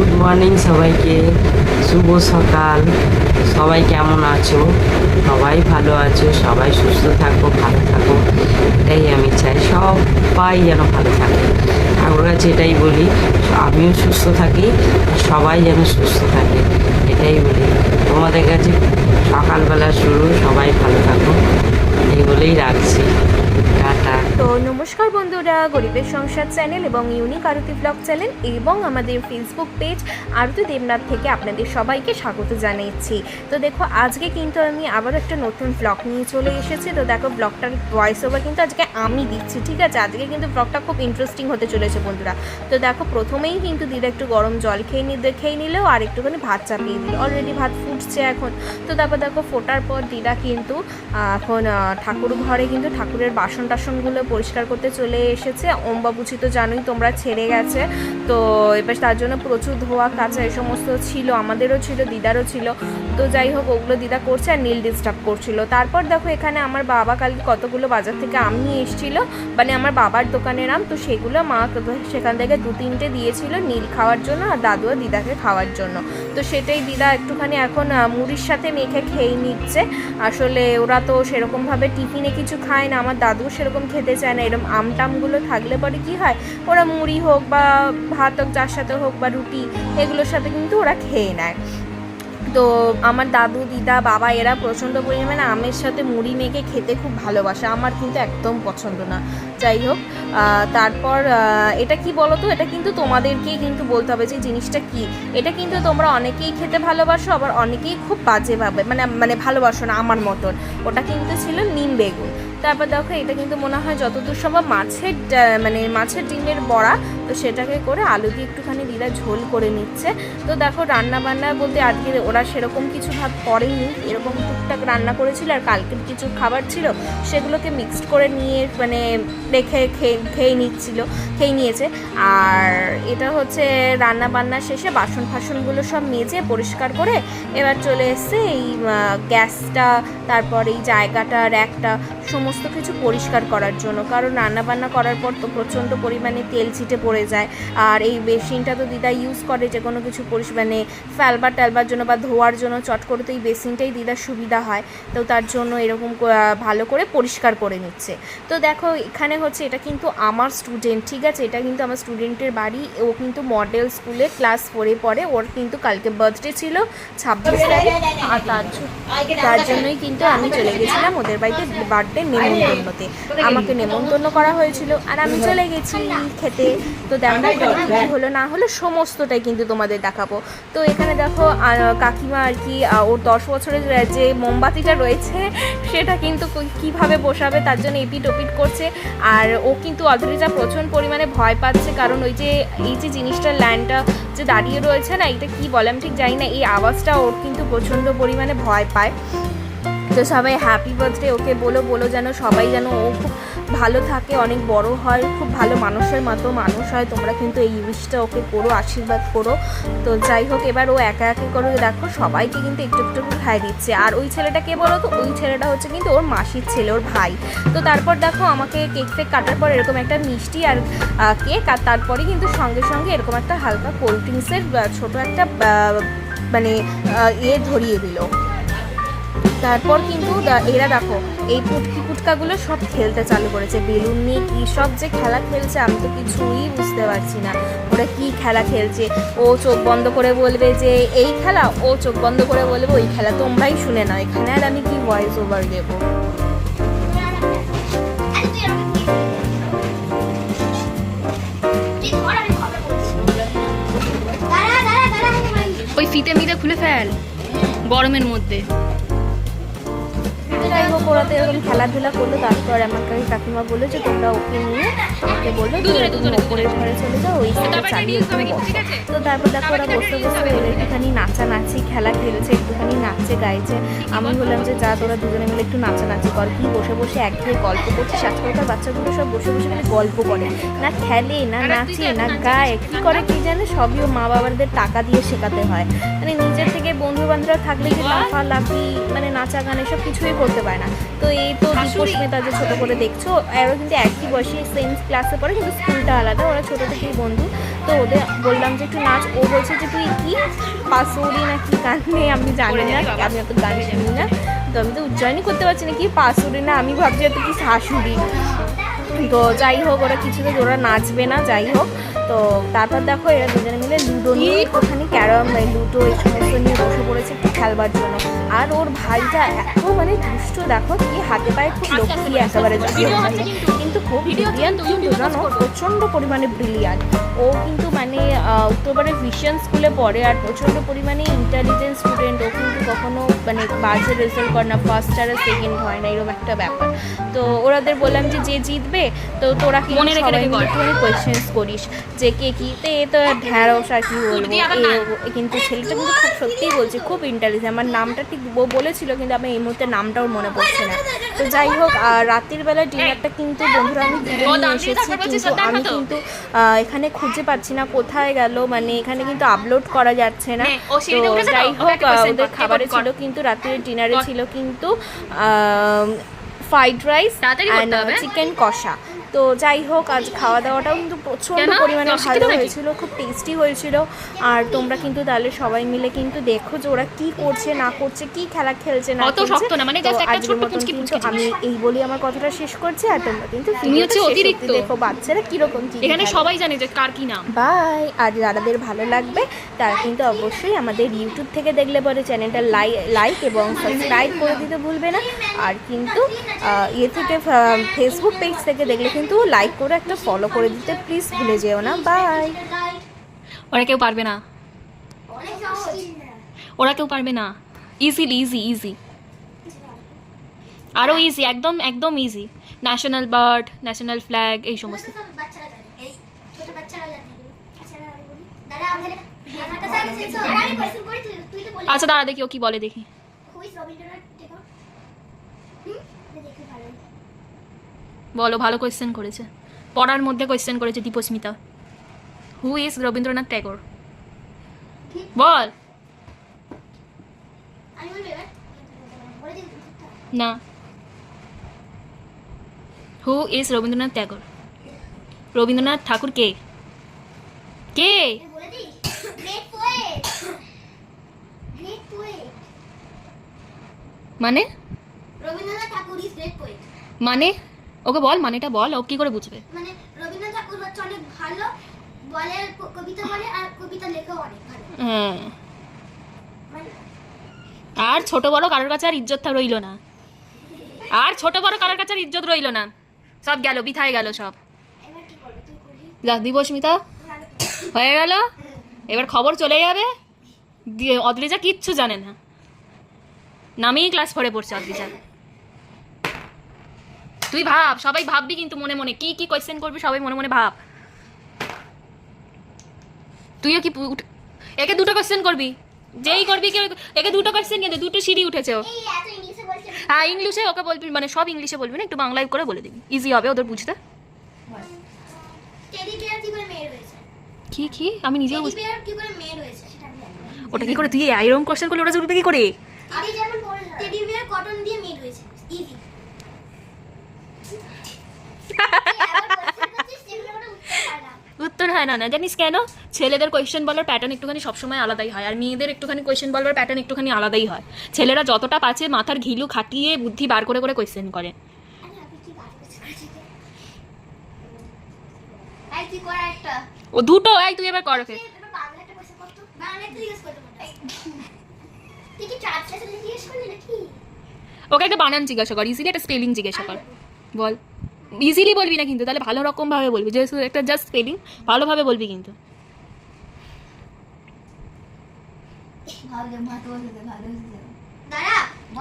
Good morning সবাইকে। শুভ সকাল। সবাই কেমন আছো? সবাই ভালো আছো? সবাই সুস্থ থাকো, ভালো থাকো। এটাই আমি চাই। সবাই যেন ভালো থাকে। ঠাকুর কাছে এটাই বলি, আমিও সুস্থ থাকি সবাই যেন সুস্থ থাকে। এটাই বলি। তোমাদের কাছে সকালবেলা শুরু, সবাই ভালো থাকো। এই বলেই রাখছি। তো নমস্কার বন্ধুরা, গরিবের সংসার চ্যানেল এবং ইউনিক আরতি ব্লগ চ্যানেল এবং আমাদের ফেসবুক পেজ আরতি দেবনাথ থেকে আপনাদের সবাইকে স্বাগত জানাচ্ছি। তো দেখো, আজকে কিন্তু আমি আবার একটা নতুন ব্লগ নিয়ে চলে এসেছি। তো দেখো ব্লগটার ভয়েস ওভার কিন্তু আজকে আমি দিচ্ছি, ঠিক আছে? আজকে কিন্তু ব্লগটা খুব ইন্টারেস্টিং হতে চলেছে বন্ধুরা। তো দেখো, প্রথমেই কিন্তু দিদা একটু গরম জল খেয়ে নি খেয়ে নিলেও আর একটুখানি ভাত চাপিয়ে দিল। অলরেডি ভাত ফুটছে এখন। তো তারপর দেখো, ফোটার পর দিদা কিন্তু এখন ঠাকুর ঘরে কিন্তু ঠাকুরের বাসন টাসনগুলো পরিষ্কার করতে চলে এসেছে। অম্বাবুচি তো জানোই তোমরা ছেড়ে গেছে। তো এবার তার জন্য প্রচুর ধোয়া, কাঁচা এই সমস্ত ছিল, আমাদেরও ছিল, দিদারও ছিল। তো যাই হোক, ওগুলো দিদা করছে আর নীল ডিস্টার্ব করছিল। তারপর দেখো এখানে আমার বাবা কালকে কতগুলো বাজার থেকে আম নিয়ে এসেছিল। মানে আমার বাবার দোকানের আম, তো সেগুলো মা সেখান থেকে দু তিনটে দিয়েছিল নীল খাওয়ার জন্য আর দাদু আর দিদাকে খাওয়ার জন্য। তো সেটাই দিদা একটুখানি এখন মুড়ির সাথে মেখে খেয়ে নিচ্ছে। আসলে ওরা তো সেরকমভাবে টিফিনে কিছু খায় না, আমার দাদু সেরকম খেতে চায় না এরকম আম টামগুলো থাকলে পরে কি হয়? ওরা মুড়ি হোক বা ভাত হোক, যার সাথে হোক বা রুটি, এগুলোর সাথে কিন্তু ওরা খেয়ে নেয়। তো আমার দাদু, দিদা, বাবা এরা প্রচণ্ড পরিমাণে আমের সাথে মুড়ি মেখে খেতে খুব ভালোবাসে। আমার কিন্তু একদম পছন্দ না। যাই হোক তারপর এটা কি বলো তো এটা কিন্তু তোমাদেরকেই কিন্তু বলতে হবে যে জিনিসটা কি। এটা কিন্তু তোমরা অনেকেই খেতে ভালোবাসো, আবার অনেকেই খুব বাজেভাবে মানে মানে ভালোবাসো না আমার মতন। ওটা কিন্তু ছিল নিম বেগুন। তারপর দেখো, এটা কিন্তু মনে হয় যতদূর সম্ভব মাছের মানে মাছের ডিমের বড়া, তো সেটাকে করে আলু দিয়ে একটুখানি দিদা ঝোল করে নিচ্ছে। তো দেখো রান্না বান্না বলতে আজকে ওরা সেরকম কিছু ভাত করেনি। এরকম টুকটাক রান্না করেছিল আর কালকের কিছু খাবার ছিল, সেগুলোকে মিক্সড করে নিয়ে মানে রেখে খেয়ে খেয়ে নিচ্ছিল, খেয়ে নিয়েছে। আর এটা হচ্ছে রান্না বান্না শেষে বাসন ফাসনগুলো সব মেজে পরিষ্কার করে এবার চলে এসছে এই গ্যাসটা, তারপর এই জায়গাটা র্যাকটা সমস্ত কিছু পরিষ্কার করার জন্য। কারণ রান্নাবান্না করার পর তো প্রচণ্ড পরিমাণে তেল ছিটে পড়ে যায়। আর এই বেসিনটা তো দিদা ইউজ করে যে কোনো কিছু মানে ফেলবার টেলবার জন্য বা ধোয়ার জন্য চট করে তো এই বেসিনটাই দিদার সুবিধা হয়। তো তার জন্য এরকম ভালো করে পরিষ্কার করে নিচ্ছে। তো দেখো এখানে হচ্ছে এটা কিন্তু আমার স্টুডেন্ট ঠিক আছে? এটা কিন্তু আমার স্টুডেন্টের বাড়ি। ও কিন্তু মডেল স্কুলে ক্লাস ফোরে পড়ে। ওর কিন্তু কালকে বার্থডে ছিল ছাব্বিশ তারিখ। আর তার জন্যই কিন্তু আমি চলে গেছিলাম। ওদের বাড়িতে বার্থডে নেমন্তন্নতে আমাকে নেমন্তন্ন করা হয়েছিল আর আমি চলে গেছি খেতে। তো দেখো কি হলো না হলো সমস্তটাই কিন্তু তোমাদের দেখাবো। তো এখানে দেখো কাকিমা আর কি ওর দশ বছরের যে মোমবাতিটা রয়েছে, সেটা কিন্তু কীভাবে বসাবে তার জন্য এপিট ওপিট করছে। আর ও কিন্তু অধরিজা প্রচুর পরিমাণে ভয় পাচ্ছে, কারণ ওই যে, এই যে জিনিসটা ল্যান্ডটা যে দাঁড়িয়ে রয়েছে না, এটা কি বলে আমি ঠিক জানি না, এই আওয়াজটা ওর কিন্তু প্রচণ্ড পরিমাণে ভয় পায়। তো সবাই হ্যাপি বার্থডে ওকে বলো বলো যেন সবাই যেন ও খুব ভালো থাকে, অনেক বড় হয়, খুব ভালো মানুষের মতো মানুষ হয়, তোমরা কিন্তু এই উইশটা ওকে করো, আশীর্বাদ করো। তো যাই হোক, এবার ও একা একা করে, দেখো সবাইকে কিন্তু একটু একটু খাই দিচ্ছে। আর ওই ছেলেটা কে বলো তো? ওই ছেলেটা হচ্ছে কিন্তু ওর মাসির ছেলে, ওর ভাই। তো তারপর দেখো আমাকে কেক ফেক কাটার পর এরকম একটা মিষ্টি আর কেক আর তারপরে কিন্তু সঙ্গে সঙ্গে এরকম একটা হালকা কোল্ড ড্রিঙ্কসের ছোটো একটা মানে ইয়ে ধরিয়ে দিল। তারপর কিন্তু এরা দেখো, এই পুটকি পুটকাগুলো সব খেলতে চালু করেছে। বেলুন নিয়ে কী সব যে খেলা খেলছে, আমি তো কিছুই বুঝতে পারছি না। ওরা কি খেলা খেলছে? ও চোখ বন্ধ করে বলবে যে, এই খেলা? ও চোখ বন্ধ করে বলবে, ওই খেলা তোমরাই শুনে নাও। এখানে আর আমি কি ভয়েস ওভার দেবো? ওই ফিতে মিতে খুলে ফেল, গরমের মধ্যে। হোক ওরা এরকম খেলাধুলা করল তারপর আমার কাছে কাকিমা বলল যে তোমরা ওকে নিয়ে ওকে বলল তুমি ওপরের ঘরে চলে যাও ওই সাইডে চালিয়ে তো তারপর দেখো ওরা বসে বসে ওরা একটুখানি নাচানাচি খেলা খেলছে একটুখানি নাচছে গাইছে। আমি বললাম যে যা তোরা দুজনে মিলে একটু নাচানাচি কর। কি বসে বসে একঘেয়ে গল্প করছিস? আজকালকার বাচ্চাগুলো সব বসে বসে খালি গল্প করে। না খেলে না নাচে না গায়ে কি করে কি জানে? সবই মা বাবাদের টাকা দিয়ে শেখাতে হয়। মানে নিজের থেকে বন্ধু বান্ধবরা থাকলে যে লাফা লাফি মানে নাচা গান এসব কিছুই করতে পারে না। তো এই তো। দীপস্মিতা যে ছোট করে দেখছ এরা কিন্তু একই বয়সে সেম ক্লাসে পড়ে কিন্তু স্কুলটা আলাদা ওরা ছোটো থেকেই বন্ধু। তো ওদের বললাম যে একটু নাচ ও বলছে যে তুই কি পাসুরি না কি গান নেই আমি জানি না আমি অত গান শুনি না। তো আমি তো উজ্জয়নই করতে পারছি না কি পাসুরি না? আমি ভাবছি এত কি শাশুড়ি তো যাই হোক ওরা কিছুতে ওরা নাচবে না যাই হোক। তো তারপর দেখো এরা দুজনে মিলে লুডো নিয়ে ওখানে ক্যারাম লুডো এই সমস্ত নিয়ে বসে পড়েছে একটু খেলবার জন্য। আর ওর ভাইটা এত মানে দুষ্ট দেখো কি হাতে পায়ে খুব লক্ষ্মী একেবারে যাকে কিন্তু। খুব ব্রিলিয়ান্ট কিন্তু জানো প্রচণ্ড পরিমাণে ব্রিলিয়ান্ট ও কিন্তু মানে উত্তরপাড়ে ভিশন স্কুলে পড়ে আর প্রচণ্ড পরিমাণে ইন্টেলিজেন্ট স্টুডেন্ট ও কিন্তু কখনো মানে বাজে রেজাল্ট করে না ফার্স্ট আর সেকেন্ড হয় না এরকম একটা ব্যাপার। তো ওরাদের বললাম যে যে জিতবে তো তোরা কি মনে রেখে রেখে একটুখানি কোয়েশ্চেন্স করিস যে কে কি? তো এ তো ঢ্যাঁড়স আর কি বলব কিন্তু ছেলেটা কিন্তু খুব সত্যিই বলছি খুব ইন্টেলিজেন্ট আমার নামটা ঠিক ও বলেছিল কিন্তু আমি এই মুহূর্তে নামটাও মনে পড়ছে না। তো যাই হোক আর রাত্রির বেলা ডিনারটা কিন্তু বন্ধুরা আমি এসেছি কিন্তু আমি কিন্তু এখানে খুঁজে পাচ্ছি না কোথায় গেল মানে এখানে কিন্তু আপলোড করা যাচ্ছে না। তো যাই হোক ওদের খাবারে ছিল কিন্তু রাত্রে ডিনারে ছিল কিন্তু ফ্রাইড রাইস। চিকেন কষা। তো যাই হোক আজ খাওয়া দাওয়াটাও কিন্তু প্রচণ্ড পরিমাণে ভালো হয়েছিল খুব টেস্টি হয়েছিল। আর তোমরা কিন্তু তাহলে সবাই মিলে কিন্তু দেখো যে ওরা কি করছে না করছে কি খেলা খেলছে না মানে আজকের মতন কিন্তু আমি এই বলি আমার কথাটা শেষ করছি আর তোমরা কিন্তু। দেখো বাচ্চারা কীরকম কি এখানে সবাই জানে যে কার কি নাম। বাই আর যাদের ভালো লাগবে তারা কিন্তু অবশ্যই আমাদের ইউটিউব থেকে দেখলে পরে চ্যানেলটা লাইক এবং সাবস্ক্রাইব করে দিতে ভুলবে না। আর কিন্তু ইয়ে থেকে ফেসবুক পেজ থেকে দেখলে কিন্তু লাইক করে একটা ফলো করে দিতে প্লিজ ভুলে যেও না বাই ওরা কেউ পারবে না। ওরা কেউ পারবে না। ইজিলি ইজি ইজি আরও ইজি একদম একদম easy national bird national flag এই সমস্ত। আচ্ছা আচ্ছা দাঁড়া দেখি ও কি বলে দেখি হুইস রবীন্দ্রনাথ টেগোর হুম দেখি ভালো বলো ভালো কোয়েশ্চেন করেছে। পড়ার মধ্যে কোয়েশ্চেন করেছে Dipsmita. Who is Rabindranath Tagore? বল। না। Who is Rabindranath Tagore? Rabindranath Thakur কে? কে? মানে? Rabindranath Thakur is great poet মানে? ওকে বল মানেটা বল ও কি করে বুঝবে? মানে রবীন্দ্রনাথ ঠাকুর হচ্ছে অনেক ভালো বলে কবিতা বলে আর কবিতা লেখাও অনেক ভালো। হ্যাঁ। মানে আর ছোট বড় কারোর কাছে আর ইজ্জত রইল না। আর ছোট বড় কারোর কাছে আর ইজ্জত রইল না। সব গেল বিথায় গেল সব। এবার কি করবে? তুই করবি? যা দিবস্মিতা হয়ে গেল? এবার খবর চলে যাবে। দিয়ে অদ্রিজা কিচ্ছু জানে না। নামেই ক্লাস ফোরে পড়ছে অদ্রিজা। তুই ভাব সবাই ভাববি কিন্তু মনে মনে। কি কি কোয়েশ্চেন করবি সবাই মনে মনে ভাব। তুইও কি একে দুটো কোয়েশ্চেন করবি। যেই করবি কেউ একে দুটো কোয়েশ্চেন কিন্তু দুটো সিঁড়ি উঠেছে হ্যাঁ ইংলিশে ওকে বলবি মানে সব ইংলিশে বলবি না একটু বাংলায় করে বলে দিবি। ইজি হবে ওদের বুঝতে। কি কি কি? আমি নিজেও টেডি বুঝ কি করে মেয়ে হয়েছে সেটা আমি জানি না। ওটা কি করে? তুই এরকম কোশ্চেন করলে ওরা জুড়বে কি করে? যেমন টেডি বিয়ার কটন দিয়ে মেড হয়েছে উত্তর হয় না না জানিস কেন? ছেলেদের কোয়েশ্চেন বলার প্যাটার্ন একটুখানি সবসময় আলাদাই হয় আর মেয়েদের একটুখানি কোয়েশ্চেন বলার প্যাটার্ন একটুখানি আলাদাই হয়। ছেলেরা যতটা পাচ্ছে মাথার ঘিলু খাটিয়ে বুদ্ধি বার করে করে কোয়েশ্চেন করে। ও দুটো এই তুই এবার কর ওকে ওকে একটা বানান জিজ্ঞাসা কর ইজিলি একটা স্পেলিং জিজ্ঞাসা কর। বল। ইজিলি বলবি না কিন্তু তাহলে ভালো রকম ভাবে বলবি। যে একটা জাস্ট স্পেলিং ভালোভাবে বলবি কিন্তু।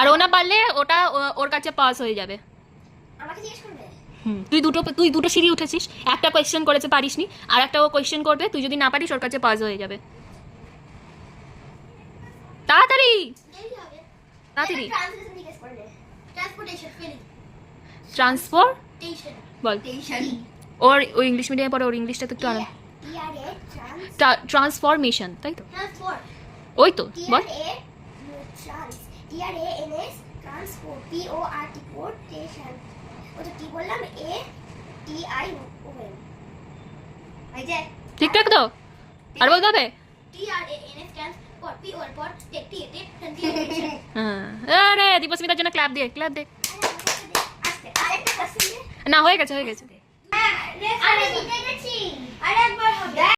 আর ও না পারলে ওটা ওর কাছে পাস হয়ে যাবে। হুম তুই দুটো তুই দুটো সিঁড়ি উঠেছিস। একটা কোয়েশ্চেন করেছে পারিসনি আর একটা ও কোয়েশ্চেন করবে তুই যদি না পারিস ওর কাছে পাস হয়ে যাবে। তাড়াতাড়ি! তাড়াতাড়ি ট্রান্সলেশন জিজ্ঞেস করলে ট্রান্সপোর্টেশন ফিলিং ট্রান্সফার বল। ওর ওই ইংলিশ মিডিয়ামে পড়ে ওর ইংলিশটা তো একটু আলাদা। ট্রান্সফরমেশন তাই তো? ওই তো বল। ঠিকঠাক তো। আর বলতে হবে? হ্যাঁ। আরে দীপস্মিতার জন্য ক্লাব দিয়ে ক্লাব দে। না হয়ে গেছে হয়ে গেছে।